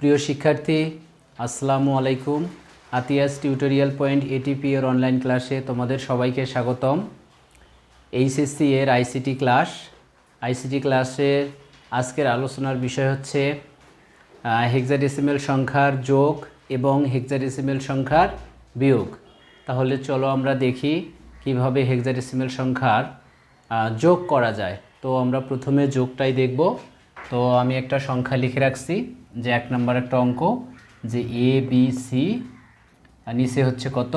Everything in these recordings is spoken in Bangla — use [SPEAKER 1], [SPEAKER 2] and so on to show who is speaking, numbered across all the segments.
[SPEAKER 1] প্রিয় শিক্ষার্থী আসসালামু আলাইকুম আতিয়াস টিউটোরিয়াল পয়েন্ট এটিপি এর অনলাইন ক্লাসে তোমাদের সবাইকে স্বাগতম এইচএসসি এর আইসিটি ক্লাস আইসিটি ক্লাসের আজকের আলোচনার বিষয় হচ্ছে হেক্সাডেসিমেল সংখ্যার যোগ এবং হেক্সাডেসিমেল সংখ্যার বিয়োগ তাহলে চলো আমরা দেখি কিভাবে হেক্সাডেসিমেল সংখ্যার যোগ করা যায় তো আমরা প্রথমে যোগটাই দেখব তো আমি একটা সংখ্যা লিখে রাখছি যে এক নম্বর একটা অঙ্ক যে এ বি সি নিচে হচ্ছে কত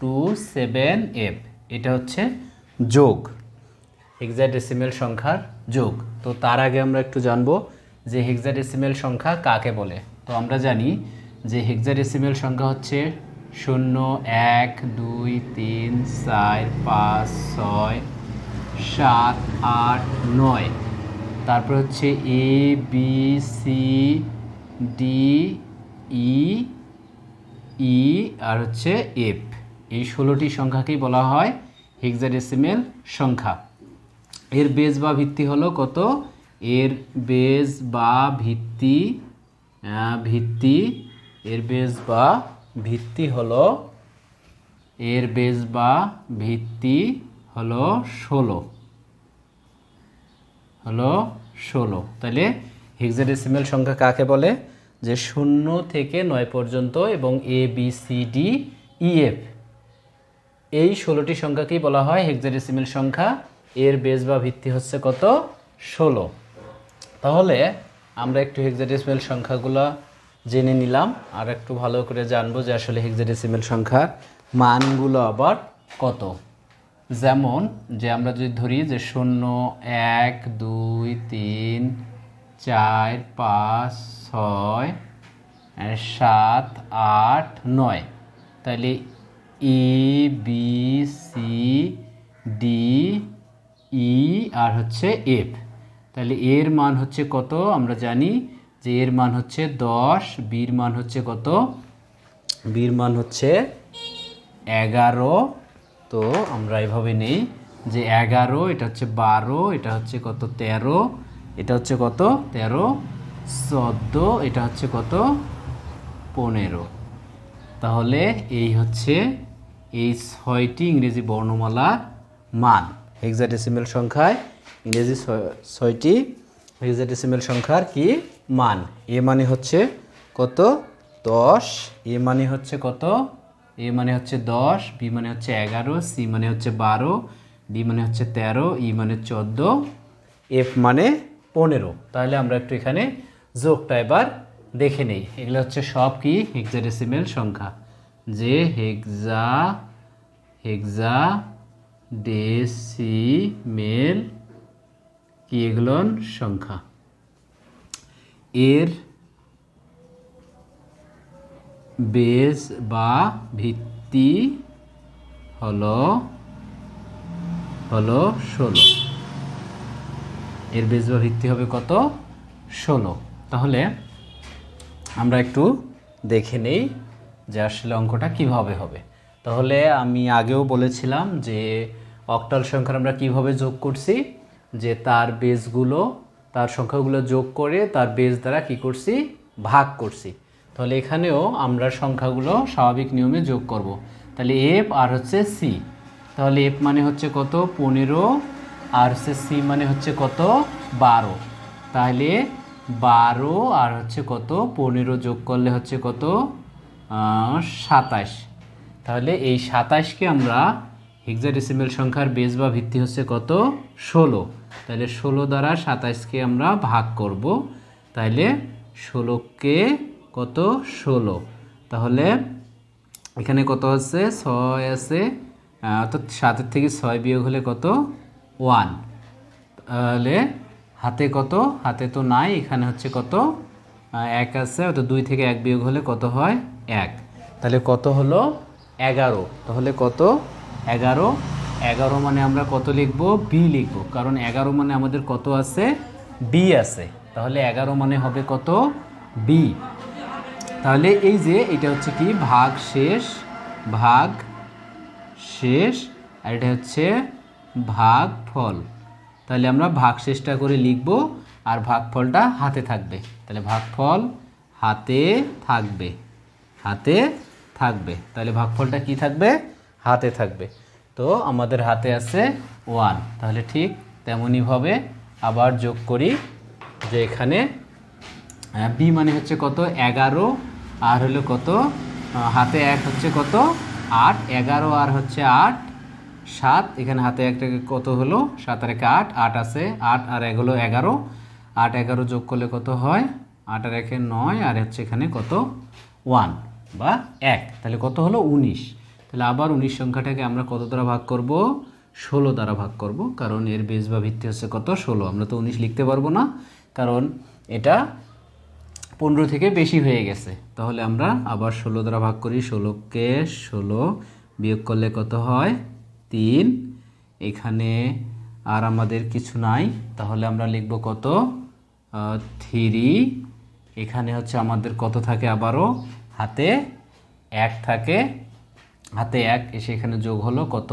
[SPEAKER 1] টু সেভেন এফ এটা হচ্ছে যোগ হেক্সাডেসিমেল সংখ্যার যোগ তো তার আগে আমরা একটু জানবো যে হেক্সাডেসিমেল সংখ্যা কাকে বলে তো আমরা জানি যে হেক্সাডেসিমেল সংখ্যা হচ্ছে শূন্য এক দুই তিন চার পাঁচ ছয় সাত আট নয় তারপরে হচ্ছে A B C D E E আর হচ্ছে এফ এই ষোলোটি সংখ্যাকেই বলা হয় হেক্সাডেসিমেল সংখ্যা এর বেজ বা ভিত্তি হলো কত এর বেজ বা ভিত্তি ভিত্তি এর বেজ বা ভিত্তি হলো এর বেজ বা ভিত্তি হলো ষোলো হলো ষোলো তাহলে হেক্সাডেসিমেল সংখ্যা কাকে বলে যে শূন্য থেকে নয় পর্যন্ত এবং A B C D E F এই ষোলোটি সংখ্যাকেই বলা হয় হেক্সাডেসিমেল সংখ্যা এর বেস বা ভিত্তি হচ্ছে কত ষোলো তাহলে আমরা একটু হেক্সাডেসিমেল সংখ্যাগুলো জেনে নিলাম আর একটু ভালো করে জানবো যে আসলে হেক্সাডেসিমেল সংখ্যার মানগুলো আবার কত যেমন যে আমরা যদি ধরি যে শূন্য এক দুই তিন চার পাঁচ ছয় সাত আট নয় তাহলে A B C D E আর হচ্ছে এফ তাহলে এর মান হচ্ছে কত আমরা জানি যে এর মান হচ্ছে দশ বির মান হচ্ছে কত বির মান হচ্ছে এগারো তো আমরা এভাবে নেই যে এগারো এটা হচ্ছে বারো এটা হচ্ছে কত তেরো এটা হচ্ছে কত তেরো চোদ্দ এটা হচ্ছে কত পনেরো তাহলে এই হচ্ছে এই ছয়টি ইংরেজি বর্ণমালার মান হেক্সাডেসিমেল সংখ্যায় ইংরেজি ছয়টি হেক্সাডেসিমেল সংখ্যার কি মান এ মানে হচ্ছে কত দশ এ মানে হচ্ছে কত এ মানে হচ্ছে দশ বি মানে হচ্ছে এগারো সি মানে হচ্ছে বারো ডি মানে হচ্ছে তেরো ই মানে চোদ্দো এফ মানে পনেরো তাহলে আমরা একটু এখানে যোগটা এবার দেখে নেই এগুলো হচ্ছে সব কি হেক্সাডেসিমেল সংখ্যা যে হেক্সা হেক্সা ডেসিমেল কি এগুলোন সংখ্যা এর বেস বা ভিত্তি হলো হলো ষোলো এর বেজ ভিত্তি হবে কত ষোলো তাহলে আমরা একটু দেখে নেই যে আসলে অঙ্কটা কিভাবে হবে তাহলে আমি আগেও বলেছিলাম যে অক্টাল সংখ্যা আমরা কিভাবে যোগ করছি যে তার বেজগুলো তার সংখ্যাগুলো যোগ করে তার বেজ দ্বারা কি করছি ভাগ করছি তাহলে এখানেও আমরা সংখ্যাগুলো স্বাভাবিক নিয়মে যোগ করব। তাহলে এফ আর হচ্ছে সি তাহলে এফ মানে হচ্ছে কত পনেরো আর হচ্ছে সি মানে হচ্ছে কত বারো তাহলে বারো আর হচ্ছে কত পনেরো যোগ করলে হচ্ছে কত সাতাশ তাহলে এই সাতাশকে আমরা হেক্সাডেসিমেল সংখ্যার বেস বা ভিত্তি হচ্ছে কত ষোলো তাহলে ষোলো দ্বারা সাতাশকে আমরা ভাগ করব তাহলে ষোলোকে কত ষোলো তাহলে এখানে কত আছে ছয় আছে অর্থাৎ সাতের থেকে ছয় বিয়োগ হলে কত ওয়ান তাহলে হাতে কত হাতে তো নাই এখানে হচ্ছে কত এক আছে অর্থাৎ দুই থেকে এক বিয়োগ হলে কত হয় এক তাহলে কত হলো এগারো তাহলে কত এগারো এগারো মানে আমরা কত লিখব বি লিখব কারণ এগারো মানে আমাদের কত আছে বি আছে তাহলে এগারো মানে হবে কত বি তাহলে এই যে এটা হচ্ছে কি ভাগ শেষ ভাগ শেষ আর এটা হচ্ছে ভাগ ফল তাহলে আমরা ভাগ চেষ্টা করে লিখব আর ভাগ ফলটা হাতে থাকবে তাহলে ভাগ ফল হাতে থাকবে হাতে থাকবে তাহলে ভাগ ফলটা কী থাকবে হাতে থাকবে তো আমাদের হাতে আছে ওয়ান তাহলে ঠিক তেমনইভাবে আবার যোগ করি যে এখানে বি মানে হচ্ছে কত এগারো আর হলো কত হাতে এক হচ্ছে কত আট এগারো আর হচ্ছে আট সাত এখানে হাতে একটা কত হলো সাত আর একে আট আট আছে আট আর এক হলো এগারো আট এগারো যোগ করলে কত হয় আট আর একে নয় আর হচ্ছে এখানে কত ওয়ান বা এক তাহলে কত হলো উনিশ তাহলে আবার উনিশ সংখ্যাটাকে আমরা কত দ্বারা ভাগ করব ষোলো দ্বারা ভাগ করব কারণ এর বেশ বা ভিত্তি হচ্ছে কত ষোলো আমরা তো উনিশ লিখতে পারবো না কারণ এটা পনেরো থেকে বেশি হয়ে গেছে তাহলে আমরা আবার ষোলো দ্বারা ভাগ করি ষোলোকে ষোলো বিয়োগ করলে কত হয় তিন এখানে আর আমাদের কিছু নাই তাহলে আমরা লিখব কত থ্রি এখানে হচ্ছে আমাদের কত থাকে আবারও হাতে এক থাকে হাতে এক এসে এখানে যোগ হলো কত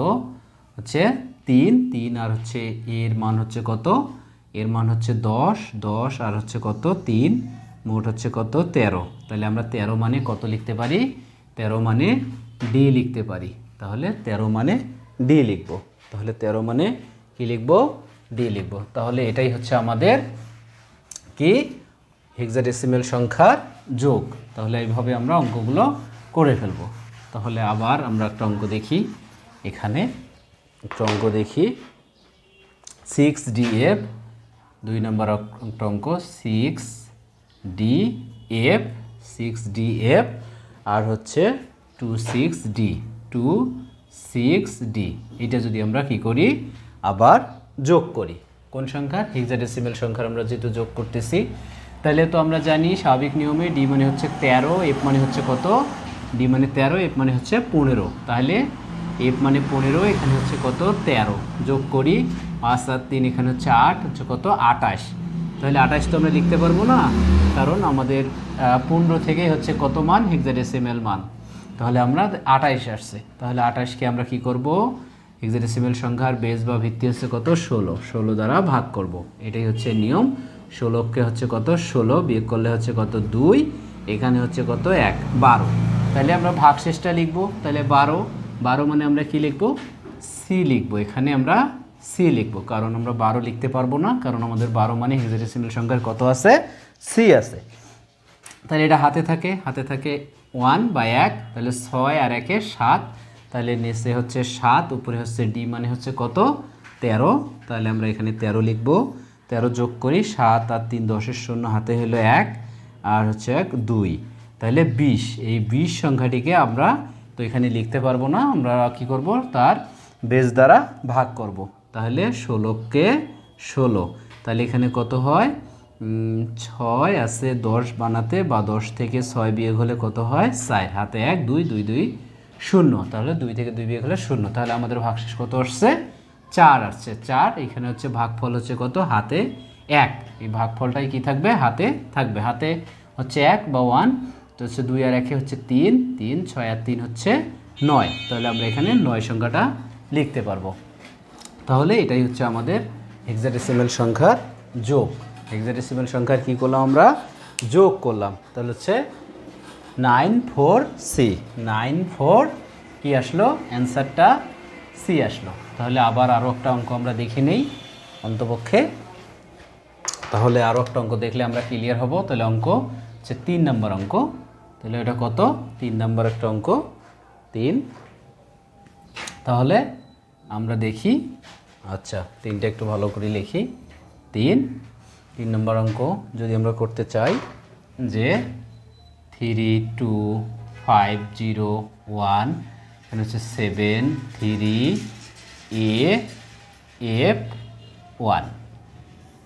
[SPEAKER 1] হচ্ছে তিন তিন আর হচ্ছে এর মান হচ্ছে কত এর মান হচ্ছে দশ দশ আর হচ্ছে কত তিন মোট হচ্ছে কত তেরো তাহলে আমরা তেরো মানে কত লিখতে পারি তেরো মানে ডি লিখতে পারি তাহলে তেরো মানে ডি লিখব তাহলে তেরো মানে কি লিখব ডি লিখব তাহলে এটাই হচ্ছে আমাদের কি হেক্সাডেসিমেল সংখ্যার যোগ তাহলে এইভাবে আমরা অঙ্কগুলো করে ফেলব তাহলে আবার আমরা একটা অঙ্ক দেখি এখানে একটা অঙ্ক দেখি সিক্স ডি এফ দুই নম্বর একটা অঙ্ক six D F six D F আর হচ্ছে two six D two six D এটা যদি আমরা কি করি আবার যোগ করি কোন সংখ্যা হেক্সাডেসিমেল সংখ্যার আমরা যেহেতু যোগ করতেছি তাহলে তো আমরা জানি স্বাভাবিক নিয়মে ডি মানে হচ্ছে তেরো এফ মানে হচ্ছে কত ডি মানে তেরো এফ মানে হচ্ছে পনেরো তাহলে এফ মানে পনেরো এখানে হচ্ছে কত তেরো যোগ করি পাঁচ সাত তিন এখানে হচ্ছে আট হচ্ছে কত আটাশ তাহলে আটাশ তো আমরা লিখতে পারবো না কারণ আমাদের পনেরো থেকে হচ্ছে কত মান হেক্সাডেসিমেল মান তাহলে আমরা আঠাশ আসছে তাহলে আঠাশকে আমরা কি করব এক্সিডেসিমেল সংখ্যার বেস বা ভিত্তি হচ্ছে কত ষোলো ষোলো দ্বারা ভাগ করব। এটাই হচ্ছে নিয়ম ষোলোকে হচ্ছে কত ষোলো বিয়োগ করলে হচ্ছে কত দুই এখানে হচ্ছে কত এক বারো তাহলে আমরা ভাগ শেষটা লিখব তাহলে বারো বারো মানে আমরা কি লিখব সি লিখব এখানে আমরা সি লিখব কারণ আমরা বারো লিখতে পারবো না কারণ আমাদের বারো মানে হেক্সাডেসিমাল সংখ্যার কত আছে সি আছে তাহলে এটা হাতে থাকে হাতে থাকে ওয়ান বা এক তাহলে ছয় আর একে সাত তাহলে নিচে হচ্ছে সাত উপরে হচ্ছে ডি মানে হচ্ছে কত তেরো তাহলে আমরা এখানে তেরো লিখব তেরো যোগ করি সাত আর তিন দশের শূন্য হাতে হলো এক আর হচ্ছে এক দুই তাহলে বিশ এই বিশ সংখ্যাটিকে আমরা তো এখানে লিখতে পারবো না আমরা কি করব তার বেজ দ্বারা ভাগ করব তাহলে ষোলোকে ষোলো তাহলে এখানে কত হয় ছয় আছে দশ বানাতে বা দশ থেকে ছয় বিয়োগ হলে কত হয় চার হাতে এক দুই দুই দুই শূন্য তাহলে দুই থেকে দুই বিয়োগ হলে শূন্য তাহলে আমাদের ভাগশেষ কত আসছে চার আসছে চার এখানে হচ্ছে ভাগফল হচ্ছে কত হাতে এক এই ভাগফলটাই কি থাকবে হাতে থাকবে হাতে হচ্ছে এক বা ওয়ান তো হচ্ছে দুই আর একে হচ্ছে তিন তিন ছয় আর তিন হচ্ছে নয় তাহলে আমরা এখানে নয় সংখ্যাটা লিখতে পারবো তাহলে এটাই হচ্ছে আমাদের হেক্সাডেসিমাল সংখ্যার যোগ হেক্সাডেসিমেল সংখ্যার কী করলাম আমরা যোগ করলাম তাহলে হচ্ছে nine four C nine four কী আসলো অ্যান্সারটা সি আসলো তাহলে আবার আরও একটা অঙ্ক আমরা দেখে নেই অন্তপক্ষে তাহলে আরও একটা অঙ্ক দেখলে আমরা ক্লিয়ার হব তাহলে অঙ্ক হচ্ছে তিন নম্বর অঙ্ক তাহলে এটা কত তিন নম্বর একটা অঙ্ক তিন তাহলে আমরা দেখি আচ্ছা তিনটা একটু ভালো করে লিখি তিন তিন নম্বর অঙ্ক যদি আমরা করতে চাই যে three two five zero one এখানে হচ্ছে seven three A F one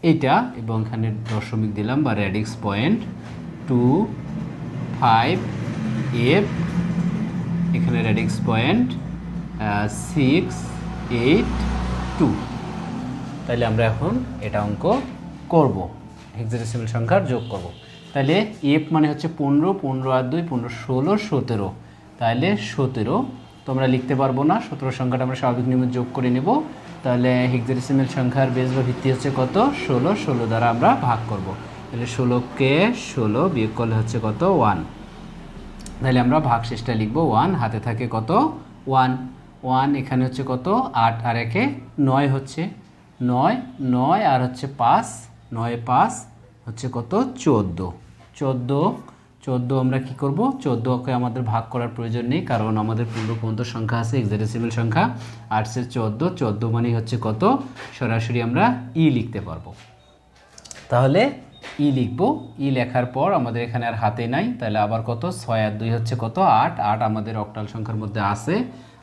[SPEAKER 1] এইটা এবং এখানে দশমিক দিলাম বা radix point two five F এখানে radix point six eight two তাহলে আমরা এখন এটা অঙ্ক করব হেক্সাডেসিমেল সংখ্যার যোগ করব তাহলে এফ মানে হচ্ছে পনেরো পনেরো আর দুই পনেরো ষোলো সতেরো তাহলে সতেরো তোমরা লিখতে পারবো না সতেরো সংখ্যাটা আমরা স্বাভাবিক নিয়মে যোগ করে নেব তাহলে হেক্সাডেসিমেল সংখ্যার বেস বা ভিত্তি হচ্ছে কত ষোলো ষোলো দ্বারা আমরা ভাগ করব তাহলে ষোলোকে ষোলো বিয়োগ করলে হচ্ছে কত ওয়ান তাহলে আমরা ভাগ শেষটা লিখবো ওয়ান হাতে থাকে কত ওয়ান ওয়ান এখানে হচ্ছে কত আট আর একে নয় হচ্ছে নয় নয় আর হচ্ছে পাঁচ নয় পাঁচ হচ্ছে কত চোদ্দ চোদ্দ চোদ্দ আমরা কি করব চোদ্দকে আমাদের ভাগ করার প্রয়োজন নেই কারণ আমাদের পর্যন্ত সংখ্যা আছে এক্সারেসিবল সংখ্যা আটশো চোদ্দ চোদ্দ মানে হচ্ছে কত সরাসরি আমরা ই লিখতে পারবো তাহলে ই লিখব ই লেখার পর আমাদের এখানে আর হাতে নাই তাহলে আবার কত ছয় আর দুই হচ্ছে কত আট আট আমাদের অক্টাল সংখ্যার মধ্যে আছে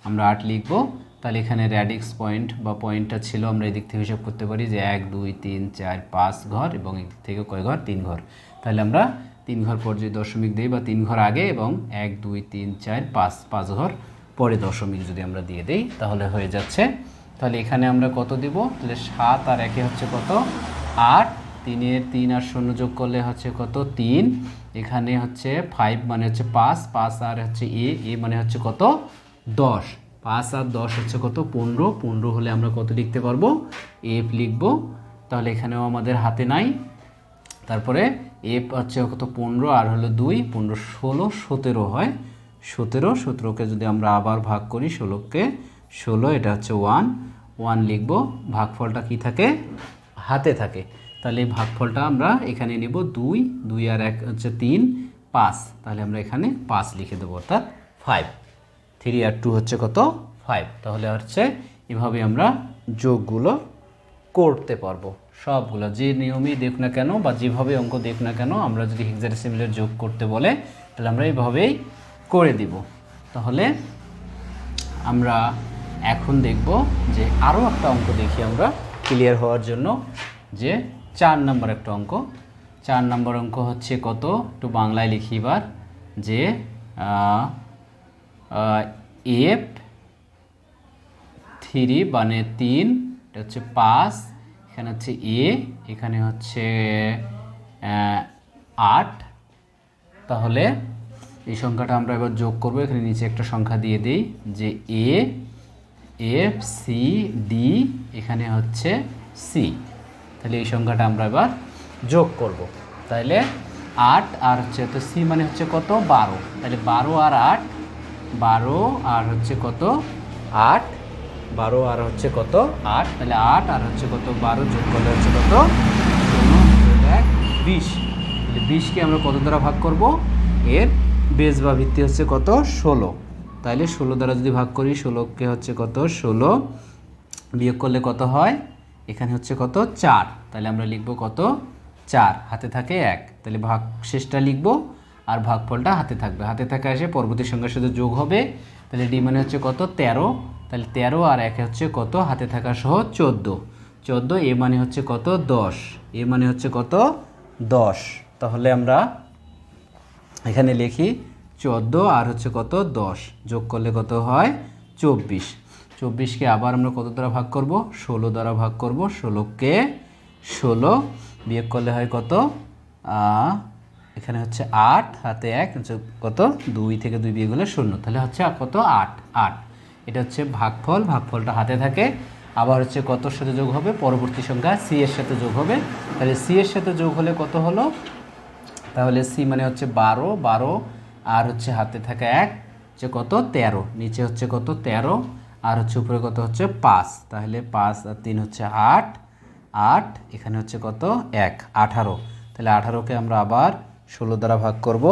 [SPEAKER 1] আমরা আট লিখবো তাহলে এখানে র্যাডিক্স পয়েন্ট বা পয়েন্টটা ছিল আমরা এদিক থেকে হিসাব করতে পারি যে এক দুই তিন চার পাঁচ ঘর এবং এদিক থেকে কয় ঘর তিন ঘর তাহলে আমরা তিন ঘর পর যদি দশমিক দিই বা তিন ঘর আগে এবং এক দুই তিন চার পাঁচ পাঁচ ঘর পরে দশমিক যদি আমরা দিয়ে দিই তাহলে হয়ে যাচ্ছে তাহলে এখানে আমরা কত দিব তাহলে সাত আর একে হচ্ছে কত আট তিনের তিন আর শূন্য যোগ করলে হচ্ছে কত তিন এখানে হচ্ছে ফাইভ মানে হচ্ছে পাঁচ পাঁচ আর হচ্ছে এ এ মানে হচ্ছে কত দশ পাঁচ আর দশ হচ্ছে কত পনেরো পনেরো হলে আমরা কত লিখতে পারবো এফ লিখব তাহলে এখানেও আমাদের হাতে নাই তারপরে এফ হচ্ছে কত পনেরো আর হলো দুই পনেরো ষোলো সতেরো হয় সতেরো সতেরোকে যদি আমরা আবার ভাগ করি ষোলোকে ষোলো এটা হচ্ছে ওয়ান ওয়ান লিখব ভাগফলটা কি থাকে হাতে থাকে তাহলে এই ভাগফলটা আমরা এখানে নেব দুই দুই আর এক হচ্ছে তিন পাঁচ তাহলে আমরা এখানে পাঁচ লিখে দেবো অর্থাৎ ফাইভ থ্রি আর টু হচ্ছে কত ফাইভ তাহলে হচ্ছে এভাবে আমরা যোগগুলো করতে পারবো সবগুলো যে নিয়মেই দেখ না কেন বা যেভাবে অঙ্ক দেখ না কেন আমরা যদি হেক্সাডেসিমিলের যোগ করতে বলে তাহলে আমরা এইভাবেই করে দিব তাহলে আমরা এখন দেখব যে আরও একটা অঙ্ক দেখি আমরা ক্লিয়ার হওয়ার জন্য যে চার নম্বর একটা অঙ্ক চার নম্বর অঙ্ক হচ্ছে কত একটু বাংলায় লিখিবার যে এফ থ্রি মানে তিন এটা হচ্ছে পাঁচ এখানে হচ্ছে এ এখানে হচ্ছে আট তাহলে এই সংখ্যাটা আমরা এবার যোগ করব এখানে নিচে একটা সংখ্যা দিয়ে দিই যে এ এফ সি ডি এখানে হচ্ছে সি তাহলে এই সংখ্যাটা আমরা এবার যোগ করব তাহলে আট আর হচ্ছে তো সি মানে হচ্ছে কত বারো তাহলে বারো আর আট বারো আর হচ্ছে কত আট বারো আর হচ্ছে কত আট তাহলে আট আর হচ্ছে কত বারো যোগ করলে হচ্ছে কত এক বিশ তাহলে বিশকে আমরা কত দ্বারা ভাগ করব এর বেস বা ভিত্তি হচ্ছে কত ষোলো তাহলে ষোলো দ্বারা যদি ভাগ করি ষোলোকে হচ্ছে কত ষোলো বিয়োগ করলে কত হয় এখানে হচ্ছে কত চার তাহলে আমরা লিখব কত চার হাতে থাকে এক তাহলে ভাগ শেষটা লিখবো আর ভাগফলটা হাতে থাকবে হাতে থাকা এসে পরবর্তী সংখ্যার সাথে যোগ হবে তাহলে ডি মানে হচ্ছে কত তেরো তাহলে তেরো আর এক হচ্ছে কত হাতে থাকা সহ চোদ্দো চোদ্দো এ মানে হচ্ছে কত দশ এ মানে হচ্ছে কত দশ তাহলে আমরা এখানে লিখি চোদ্দো আর হচ্ছে কত দশ যোগ করলে কত হয় চব্বিশ চব্বিশকে আবার আমরা কত দ্বারা ভাগ করব ষোলো দ্বারা ভাগ করব ষোলোকে ষোলো বিয়োগ করলে হয় কত এখানে হচ্ছে আট হাতে এক কত দুই থেকে দুই বিয়ে গেলে শূন্য তাহলে হচ্ছে কত আট আট এটা হচ্ছে ভাগফল ভাগফলটা হাতে থাকে আবার হচ্ছে কতর সাথে যোগ হবে পরবর্তী সংখ্যা সি এর সাথে যোগ হবে তাহলে সি এর সাথে যোগ হলে কত হলো তাহলে সি মানে হচ্ছে বারো বারো আর হচ্ছে হাতে থাকা এক হচ্ছে কত তেরো নিচে হচ্ছে কত তেরো আর হচ্ছে উপরে কত হচ্ছে পাঁচ তাহলে পাঁচ আর তিন হচ্ছে আট আট এখানে হচ্ছে কত এক আঠারো তাহলে আঠারোকে আমরা আবার ষোলো দ্বারা ভাগ করব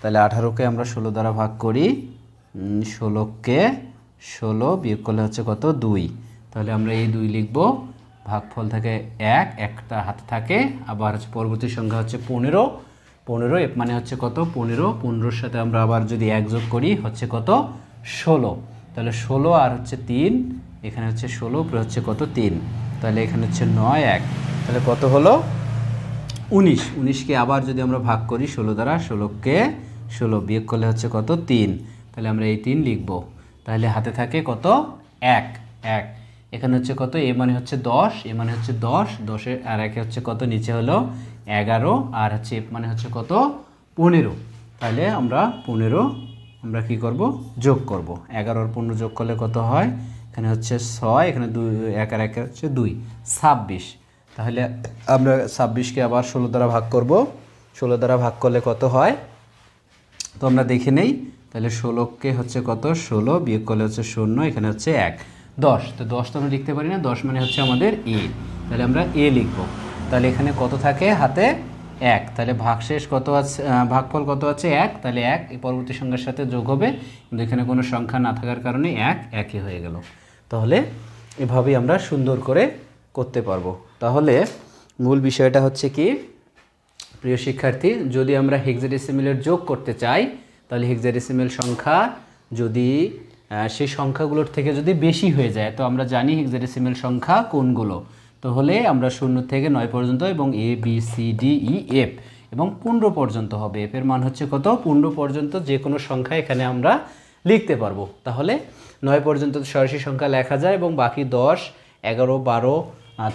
[SPEAKER 1] তাহলে আঠারোকে আমরা ষোলো দ্বারা ভাগ করি ষোলোকে ষোলো বিয়োগ করলে হচ্ছে কত দুই তাহলে আমরা এই দুই লিখব ভাগফল থাকে এক একটা হাতে থাকে আবার হচ্ছে পরবর্তী সংখ্যা হচ্ছে পনেরো পনেরো মানে হচ্ছে কত পনেরো পনেরোর সাথে আমরা আবার যদি এক যোগ করি হচ্ছে কত ষোলো তাহলে ষোলো আর হচ্ছে তিন এখানে হচ্ছে ষোলো উপরে হচ্ছে কত তিন তাহলে এখানে হচ্ছে নয় এক তাহলে কত হলো উনিশ উনিশকে আবার যদি আমরা ভাগ করি ষোলো দ্বারা ষোলোকে ষোলো বিয়োগ করলে হচ্ছে কত তিন তাহলে আমরা এই তিন লিখব তাহলে হাতে থাকে কত এক এক এখানে হচ্ছে কত এ মানে হচ্ছে দশ এ মানে হচ্ছে দশ দশের আর একে হচ্ছে কত নিচে হলো এগারো আর হচ্ছে এফ মানে হচ্ছে কত পনেরো তাহলে আমরা পনেরো আমরা কি করব যোগ করব এগারো পনেরো যোগ করলে কত হয় এখানে হচ্ছে ছয় এখানে দুই এক আর এক হচ্ছে দুই ছাব্বিশ তাহলে আমরা ছাব্বিশকে আবার ষোলো দ্বারা ভাগ করব ষোলো দ্বারা ভাগ করলে কত হয় তো আমরা দেখে নেই তাহলে ষোলোকে হচ্ছে কত ষোলো বিয়োগ করলে হচ্ছে শূন্য এখানে হচ্ছে এক দশ তো দশ তো আমরা লিখতে পারি না দশ মানে হচ্ছে আমাদের এ তাহলে আমরা এ লিখব তাহলে এখানে কত থাকে হাতে এক তাহলে ভাগশেষ কত আছে ভাগফল কত আছে এক তাহলে এক পরবর্তী সংখ্যার সাথে যোগ হবে কিন্তু এখানে কোনো সংখ্যা না থাকার কারণে এক একই হয়ে গেল তাহলে এভাবেই আমরা সুন্দর করে করতে পারবো তাহলে মূল বিষয়টা হচ্ছে কি প্রিয় শিক্ষার্থী যদি আমরা হেক্সাডেসিমেলের যোগ করতে চাই তাহলে হেক্সাডেসিমেল সংখ্যা যদি সেই সংখ্যাগুলোর থেকে যদি বেশি হয়ে যায় তো আমরা জানি হেক্সাডেসিমেল সংখ্যা কোনগুলো তাহলে আমরা শূন্য থেকে নয় পর্যন্ত এবং A B C D E F এবং পনেরো পর্যন্ত হবে এফ এর মান হচ্ছে কত পনেরো পর্যন্ত যে কোনো সংখ্যা এখানে আমরা লিখতে পারবো তাহলে নয় পর্যন্ত সরাসরি সংখ্যা লেখা যায় এবং বাকি দশ এগারো বারো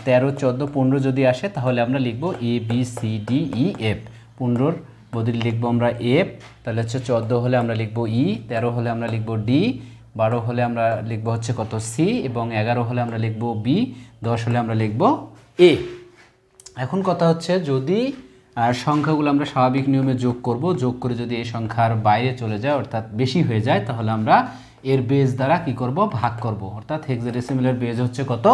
[SPEAKER 1] তেরো চোদ্দো পনেরো যদি আসে তাহলে আমরা লিখব A B C D E F পনেরোর বদলি লিখব আমরা এফ তাহলে হচ্ছে চোদ্দো হলে আমরা লিখব ই e, তেরো হলে আমরা লিখব ডি বারো হলে আমরা লিখব হচ্ছে কত সি এবং এগারো হলে আমরা লিখব বি দশ হলে আমরা লিখব এ এখন কথা হচ্ছে যদি সংখ্যাগুলো আমরা স্বাভাবিক নিয়মে যোগ করব যোগ করে যদি এই সংখ্যার বাইরে চলে যায় অর্থাৎ বেশি হয়ে যায় তাহলে আমরা এর বেজ দ্বারা কি করব ভাগ করব অর্থাৎ হেক্সাডেসিমেলের বেজ হচ্ছে কত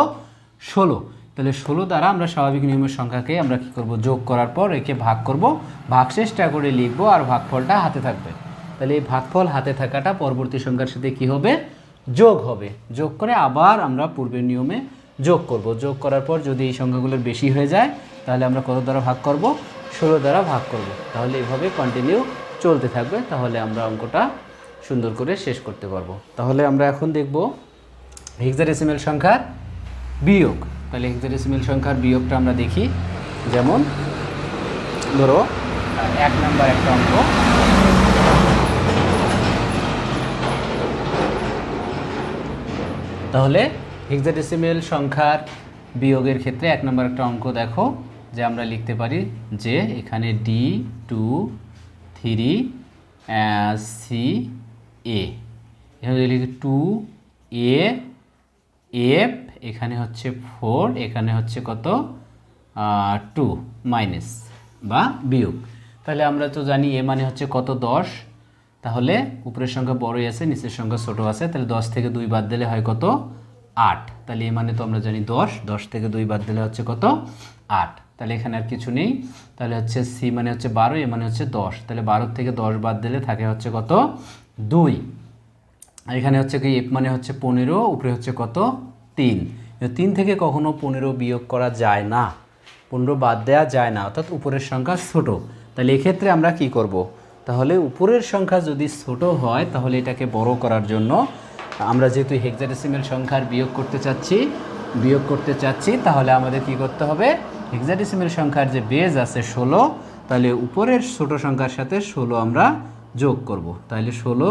[SPEAKER 1] ষোলো তাহলে ষোলো দ্বারা আমরা স্বাভাবিক নিয়মের সংখ্যাকে আমরা কী করব যোগ করার পর একে ভাগ করব ভাগ চেষ্টা করে লিখব আর ভাগফলটা হাতে থাকবে তাহলে এই ভাগফল হাতে থাকাটা পরবর্তী সংখ্যার সাথে কি হবে যোগ হবে যোগ করে আবার আমরা পূর্বের নিয়মে যোগ করব যোগ করার পর যদি এই সংখ্যাগুলোর বেশি হয়ে যায় তাহলে আমরা কত দ্বারা ভাগ করব ষোলো দ্বারা ভাগ করব তাহলে এভাবে কন্টিনিউ চলতে থাকবে তাহলে আমরা অঙ্কটা সুন্দর করে শেষ করতে পারবো তাহলে আমরা এখন দেখব হেক্সাডেসিমেল সংখ্যা বিয়োগ তাহলে হেক্সাডেসিমেল সংখ্যার বিয়োগটা আমরা দেখি যেমন ধরো এক নাম্বার একটা অঙ্ক তাহলে হেক্সাডেসিমেল সংখ্যার বিয়োগের ক্ষেত্রে এক নম্বর একটা অঙ্ক দেখো যে আমরা লিখতে পারি যে এখানে D two three C A এখানে লিখি টু এ এফ এখানে হচ্ছে ফোর এখানে হচ্ছে কত টু মাইনাস বা বিয়োগ তাহলে আমরা তো জানি এ মানে হচ্ছে কত দশ তাহলে উপরের সংখ্যা বড়ই আছে নিচের সংখ্যা ছোট আছে তাহলে দশ থেকে দুই বাদ দিলে হয় কত আট তাহলে এ মানে তো আমরা জানি দশ দশ থেকে দুই বাদ দিলে হচ্ছে কত আট তাহলে এখানে আর কিছু নেই তাহলে হচ্ছে সি মানে হচ্ছে বারো এ মানে হচ্ছে দশ তাহলে বারো থেকে দশ বাদ দিলে থাকে হচ্ছে কত দুই এখানে হচ্ছে কি এফ মানে হচ্ছে পনেরো উপরে হচ্ছে কত তিন তিন থেকে কখনো পনেরো বিয়োগ করা যায় না পনেরো বাদ দেওয়া যায় না অর্থাৎ উপরের সংখ্যা ছোট তাহলে এক্ষেত্রে আমরা কি করব। তাহলে উপরের সংখ্যা যদি ছোট হয় তাহলে এটাকে বড় করার জন্য আমরা যেহেতু হেক্সাডেসিমেল সংখ্যার বিয়োগ করতে চাচ্ছি বিয়োগ করতে চাচ্ছি তাহলে আমাদের কি করতে হবে হেক্সাডেসিমেল সংখ্যার যে বেজ আছে ষোলো তাহলে উপরের ছোট সংখ্যার সাথে ষোলো আমরা যোগ করব। তাহলে ষোলো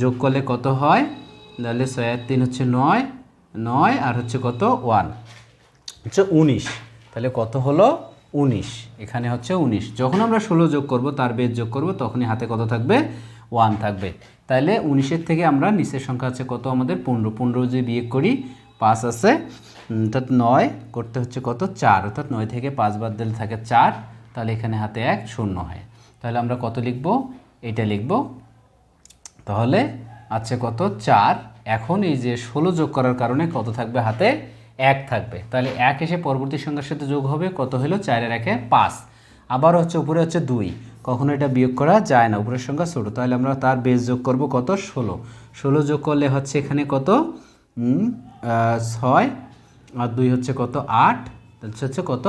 [SPEAKER 1] যোগ করলে কত হয় তাহলে ছয় তিন হচ্ছে নয় নয় আর হচ্ছে কত ওয়ান হচ্ছে উনিশ তাহলে কত হলো উনিশ এখানে হচ্ছে উনিশ যখন আমরা ষোলো যোগ করব তার বেদ যোগ করব তখনই হাতে কত থাকবে ওয়ান থাকবে তাহলে উনিশের থেকে আমরা নিচের সংখ্যা আছে কত আমাদের পনেরো পনেরো যদি বিয়ে করি পাঁচ আছে অর্থাৎ নয় করতে হচ্ছে কত চার অর্থাৎ নয় থেকে পাঁচ বাদ দিলে থাকে চার তাহলে এখানে হাতে এক শূন্য হয় তাহলে আমরা কত লিখব এটা লিখব তাহলে আছে কত চার এখন এই যে ষোলো যোগ করার কারণে কত থাকবে হাতে এক থাকবে তাহলে এক এসে পরবর্তী সংখ্যার সাথে যোগ হবে কত হলো চারের একে পাঁচ আবার হচ্ছে উপরে হচ্ছে দুই কখনো এটা বিয়োগ করা যায় না উপরের সংখ্যা ছোটো তাহলে আমরা তার বেস যোগ করব কত ষোলো ষোলো যোগ করলে হচ্ছে এখানে কত ছয় আর দুই হচ্ছে কত আট হচ্ছে কত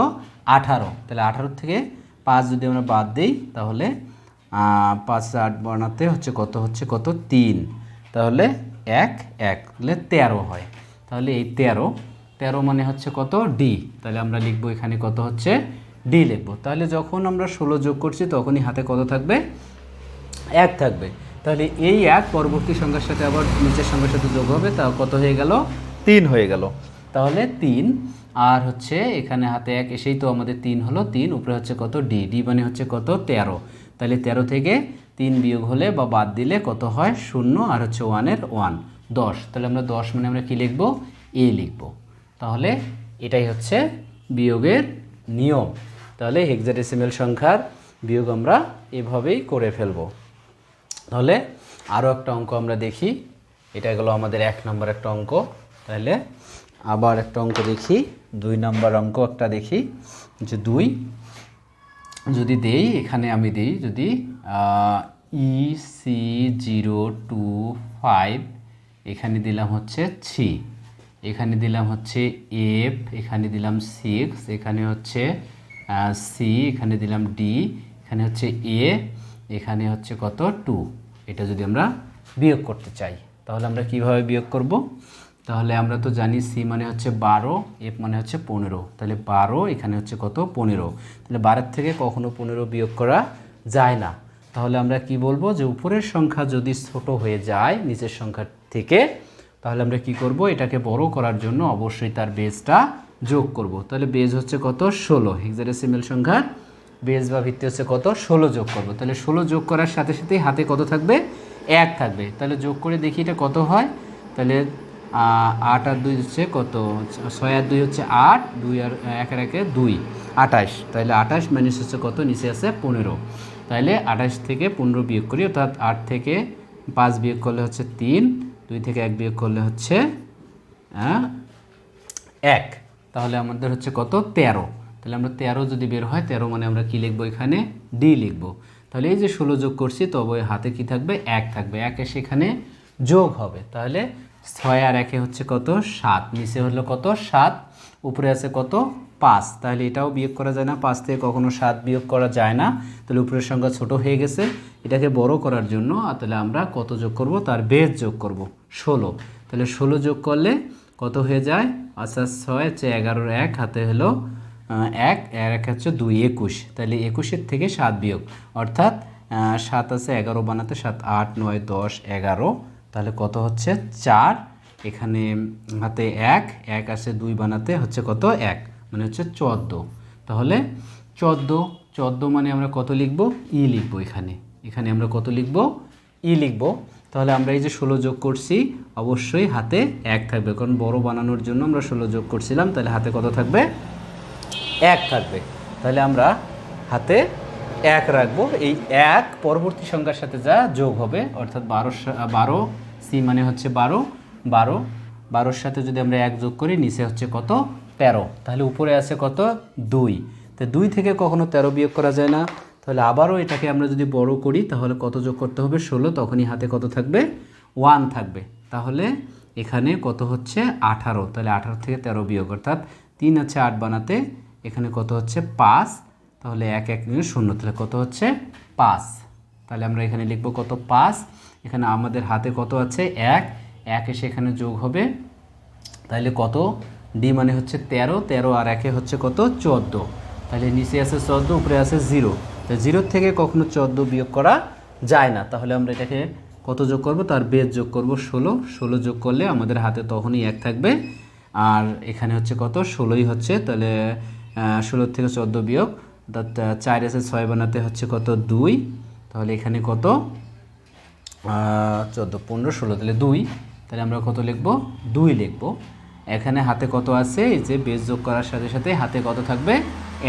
[SPEAKER 1] আঠারো তাহলে আঠারো থেকে পাঁচ যদি আমরা বাদ দিই তাহলে পাঁচ আট বানাতে হচ্ছে কত হচ্ছে কত তিন তাহলে এক এক তাহলে তেরো হয় তাহলে এই তেরো তেরো মানে হচ্ছে কত ডি তাহলে আমরা লিখবো এখানে কত হচ্ছে ডি লিখবো তাহলে যখন আমরা ষোলো যোগ করছি তখনই হাতে কত থাকবে এক থাকবে তাহলে এই এক পরবর্তী সংখ্যার সাথে আবার নিচের সংখ্যার সাথে যোগ হবে তা কত হয়ে গেল তিন হয়ে গেল তাহলে তিন আর হচ্ছে এখানে হাতে এক এসেই তো আমাদের তিন হলো তিন উপরে হচ্ছে কত ডি ডি মানে হচ্ছে কত তেরো তাহলে তেরো থেকে তিন বিয়োগ হলে বা বাদ দিলে কত হয় শূন্য আর হচ্ছে ওয়ানের ওয়ান দশ তাহলে আমরা দশ মানে আমরা কী লিখব এ লিখব তাহলে এটাই হচ্ছে বিয়োগের নিয়ম তাহলে হেক্সাডেসিমেল সংখ্যার বিয়োগ আমরা এভাবেই করে ফেলব তাহলে আরও একটা অঙ্ক আমরা দেখি এটা গেলো আমাদের এক নম্বর একটা অঙ্ক তাহলে আবার একটা অঙ্ক দেখি দুই নম্বর অঙ্ক একটা দেখি যে দুই যদি দেই এখানে আমি দিই যদি E C zero two five এখানে দিলাম হচ্ছে থ্রি এখানে দিলাম হচ্ছে এফ এখানে দিলাম সিক্স এখানে হচ্ছে সি এখানে দিলাম ডি এখানে হচ্ছে এ এখানে হচ্ছে কত টু এটা যদি আমরা বিয়োগ করতে চাই তাহলে আমরা কিভাবে বিয়োগ করব তাহলে আমরা তো জানি সি মানে হচ্ছে বারো এফ মানে হচ্ছে পনেরো তাহলে বারো এখানে হচ্ছে কত পনেরো তাহলে বারোর থেকে কখনো পনেরো বিয়োগ করা যায় না তাহলে আমরা কি বলবো যে উপরের সংখ্যা যদি ছোট হয়ে যায় নিচের সংখ্যা থেকে তাহলে আমরা কি করব এটাকে বড় করার জন্য অবশ্যই তার বেজটা যোগ করব তাহলে বেজ হচ্ছে কত ষোলো হেক্সাডেসিমেল সংখ্যার বেজ বা ভিত্তি হচ্ছে কত ষোলো যোগ করব তাহলে ষোলো যোগ করার সাথে সাথেই হাতে কত থাকবে এক থাকবে তাহলে যোগ করে দেখি এটা কত হয় তাহলে আট আর দুই হচ্ছে কত ছয় আর দুই হচ্ছে আট দুই আর এক আর একে দুই আটাশ তাহলে আটাশ মাইনাস হচ্ছে কত নিচে আছে পনেরো তাহলে আঠাশ থেকে পনেরো বিয়োগ করি অর্থাৎ আট থেকে পাঁচ বিয়োগ করলে হচ্ছে তিন দুই থেকে এক বিয়োগ করলে হচ্ছে এক তাহলে আমাদের হচ্ছে কত তেরো তাহলে আমরা তেরো যদি বের হয় তেরো মানে আমরা কী লিখবো এখানে ডি লিখবো তাহলে এই যে ষোলো যোগ করছি তবে হাতে কি থাকবে এক থাকবে একে সেখানে যোগ হবে তাহলে ছয় আর একে হচ্ছে কত সাত নিচে হলো কত সাত উপরে আছে কত পাঁচ তাহলে এটাও বিয়োগ করা যায় না পাঁচ থেকে কখনো সাত বিয়োগ করা যায় না তাহলে উপরের সংখ্যা ছোট হয়ে গেছে এটাকে বড় করার জন্য তাহলে আমরা কত যোগ করব তার বেশ যোগ করব ষোলো তাহলে ষোলো যোগ করলে কত হয়ে যায় আচ্ছা ছয় হচ্ছে এগারোর এক হাতে হলো এক এক হচ্ছে দুই একুশ তাহলে একুশের থেকে সাত বিয়োগ অর্থাৎ সাত আছে এগারো বানাতে সাত আট নয় দশ এগারো তাহলে কত হচ্ছে চার এখানে হাতে এক এক আছে দুই বানাতে হচ্ছে কত এক মানে হচ্ছে চোদ্দ তাহলে চোদ্দ চোদ্দ মানে আমরা কত লিখব ই লিখব এখানে এখানে আমরা কত লিখব ই লিখব তাহলে আমরা এই যে ষোলো যোগ করছি অবশ্যই হাতে এক থাকবে কারণ বড় বানানোর জন্য আমরা ষোলো যোগ করছিলাম তাহলে হাতে কত থাকবে এক থাকবে তাহলে আমরা হাতে এক রাখবো এই এক পরবর্তী সংখ্যার সাথে যা যোগ হবে অর্থাৎ বারো বারো সি মানে হচ্ছে বারো বারো বারোর সাথে যদি আমরা এক যোগ করি নিচে হচ্ছে কত তেরো তাহলে উপরে আছে কত দুই তো দুই থেকে কখনো তেরো বিয়োগ করা যায় না তাহলে আবারও এটাকে আমরা যদি বড় করি তাহলে কত যোগ করতে হবে ষোলো তখনই হাতে কত থাকবে ওয়ান থাকবে তাহলে এখানে কত হচ্ছে আঠারো তাহলে আঠারো থেকে তেরো বিয়োগ অর্থাৎ তিন আছে আট বানাতে এখানে কত হচ্ছে পাঁচ তাহলে এক এক নিয়ে শূন্য তাহলে কত হচ্ছে পাঁচ তাহলে আমরা এখানে লিখব কত পাঁচ এখানে আমাদের হাতে কত আছে এক এক এসে এখানে যোগ হবে তাহলে কত ডি মানে হচ্ছে তেরো তেরো আর একে হচ্ছে কত চোদ্দো তাহলে নিচে আছে চোদ্দো উপরে আছে জিরো তো জিরোর থেকে কখনো চোদ্দো বিয়োগ করা যায় না তাহলে আমরা এটাকে কত যোগ করব তার বেদ যোগ করব ষোলো ষোলো যোগ করলে আমাদের হাতে তখনই এক থাকবে আর এখানে হচ্ছে কত ষোলোই হচ্ছে তাহলে ষোলোর থেকে চোদ্দো বিয়োগ অর্থাৎ চার আছে ছয় বানাতে হচ্ছে কত দুই তাহলে এখানে কত চোদ্দো পনেরো ষোলো তাহলে দুই তাহলে আমরা কত লিখব দুই লিখব এখানে হাতে কত আছে এই যে বেশ যোগ করার সাথে সাথে হাতে কত থাকবে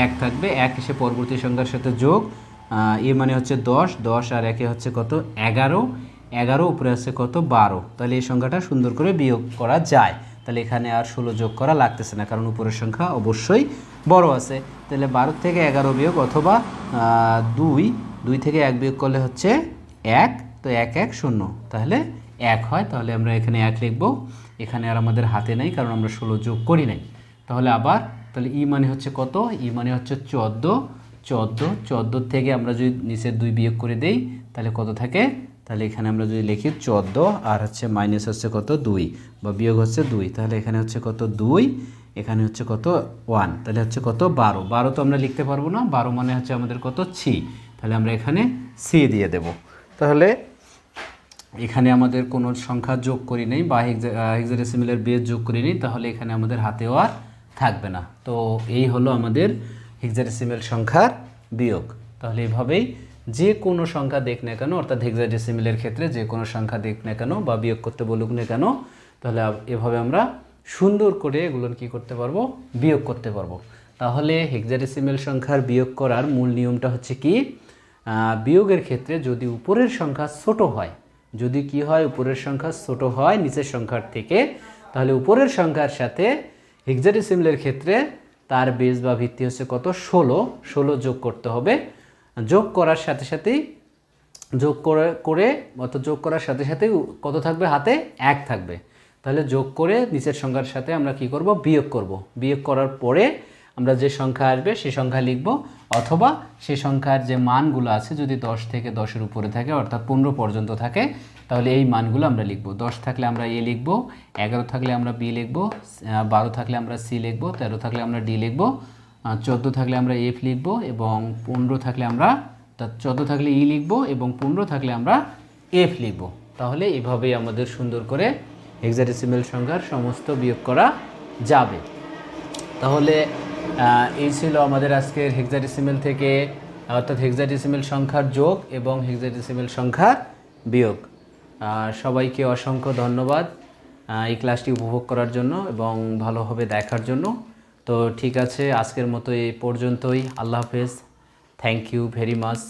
[SPEAKER 1] এক থাকবে এক এসে পরবর্তী সংখ্যার সাথে যোগ এ মানে হচ্ছে দশ দশ আর একে হচ্ছে কত এগারো এগারো উপরে আছে কত বারো তাহলে এই সংখ্যাটা সুন্দর করে বিয়োগ করা যায় তাহলে এখানে আর ষোলো যোগ করা লাগতেছে না কারণ উপরের সংখ্যা অবশ্যই বড় আছে তাহলে বারো থেকে এগারো বিয়োগ অথবা দুই দুই থেকে এক বিয়োগ করলে হচ্ছে এক তো এক এক শূন্য তাহলে এক হয় তাহলে আমরা এখানে এক লিখবো এখানে আর আমাদের হাতে নাই কারণ আমরা ষোলো যোগ করি নাই তাহলে আবার তাহলে ই e মানে হচ্ছে কত ই e মানে হচ্ছে চোদ্দ চোদ্দ চোদ্দ থেকে আমরা যদি নিচের দুই বিয়োগ করে দেই তাহলে কত থাকে তাহলে এখানে আমরা যদি লিখি চোদ্দ আর হচ্ছে মাইনাস হচ্ছে কত দুই বা বিয়োগ হচ্ছে দুই তাহলে এখানে হচ্ছে কত দুই এখানে হচ্ছে কত ওয়ান তাহলে হচ্ছে কত বারো বারো তো আমরা লিখতে পারবো না বারো মানে হচ্ছে আমাদের কত ছি তাহলে আমরা এখানে সি দিয়ে দেব তাহলে এখানে আমাদের কোনো সংখ্যা যোগ করি নেই বা হেক্সাডেসিমেলের বেস যোগ করি নেই তাহলে এখানে আমাদের হাতেও আর থাকবে না তো এই হলো আমাদের হেক্সাডেসিমেল সংখ্যার বিয়োগ তাহলে এভাবেই যে কোনো সংখ্যা দেখ না কেন অর্থাৎ হেক্সাডেসিমেলের ক্ষেত্রে যে কোনো সংখ্যা দেখ না কেন বা বিয়োগ করতে বলুক না কেন তাহলে এভাবে আমরা সুন্দর করে এগুলোর কি করতে পারবো বিয়োগ করতে পারবো তাহলে হেক্সাডেসিমেল সংখ্যার বিয়োগ করার মূল নিয়মটা হচ্ছে কি বিয়োগের ক্ষেত্রে যদি উপরের সংখ্যা ছোট হয় যদি কি হয় উপরের সংখ্যা ছোট হয় নিচের সংখ্যার থেকে তাহলে উপরের সংখ্যার সাথে হেক্সাডেসিমলের ক্ষেত্রে তার বেজ বা ভিত্তি হচ্ছে কত ষোলো ষোলো যোগ করতে হবে যোগ করার সাথে সাথেই যোগ করে করে অত যোগ করার সাথে সাথেই কত থাকবে হাতে এক থাকবে তাহলে যোগ করে নিচের সংখ্যার সাথে আমরা কি করব বিয়োগ করব বিয়োগ করার পরে আমরা যে সংখ্যা আসবে সেই সংখ্যা লিখব অথবা সে সংখ্যার যে মানগুলো আছে যদি 10 থেকে দশের উপরে থাকে অর্থাৎ পনেরো পর্যন্ত থাকে তাহলে এই মানগুলো আমরা লিখব 10 থাকলে আমরা এ লিখব এগারো থাকলে আমরা বি লিখব বারো থাকলে আমরা সি লিখব তেরো থাকলে আমরা ডি লিখব চোদ্দো থাকলে আমরা এফ লিখব এবং পনেরো থাকলে আমরা তার চোদ্দো থাকলে ই লিখব এবং পনেরো থাকলে আমরা এফ লিখব তাহলে এভাবেই আমাদের সুন্দর করে হেক্সাডেসিমেল সংখ্যার সমস্ত বিয়োগ করা যাবে তাহলে এই ছিল আমাদের আজকের হেক্সাডেসিমেল থেকে অর্থাৎ হেক্সাডেসিমেল সংখ্যার যোগ এবং হেক্সাডেসিমেল সংখ্যার বিয়োগ সবাইকে অসংখ্য ধন্যবাদ এই ক্লাসটি উপভোগ করার জন্য এবং ভালোভাবে দেখার জন্য তো ঠিক আছে আজকের মতো এই পর্যন্তই আল্লাহ হাফেজ থ্যাংক ইউ ভেরি মাচ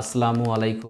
[SPEAKER 1] আসসালামু আলাইকুম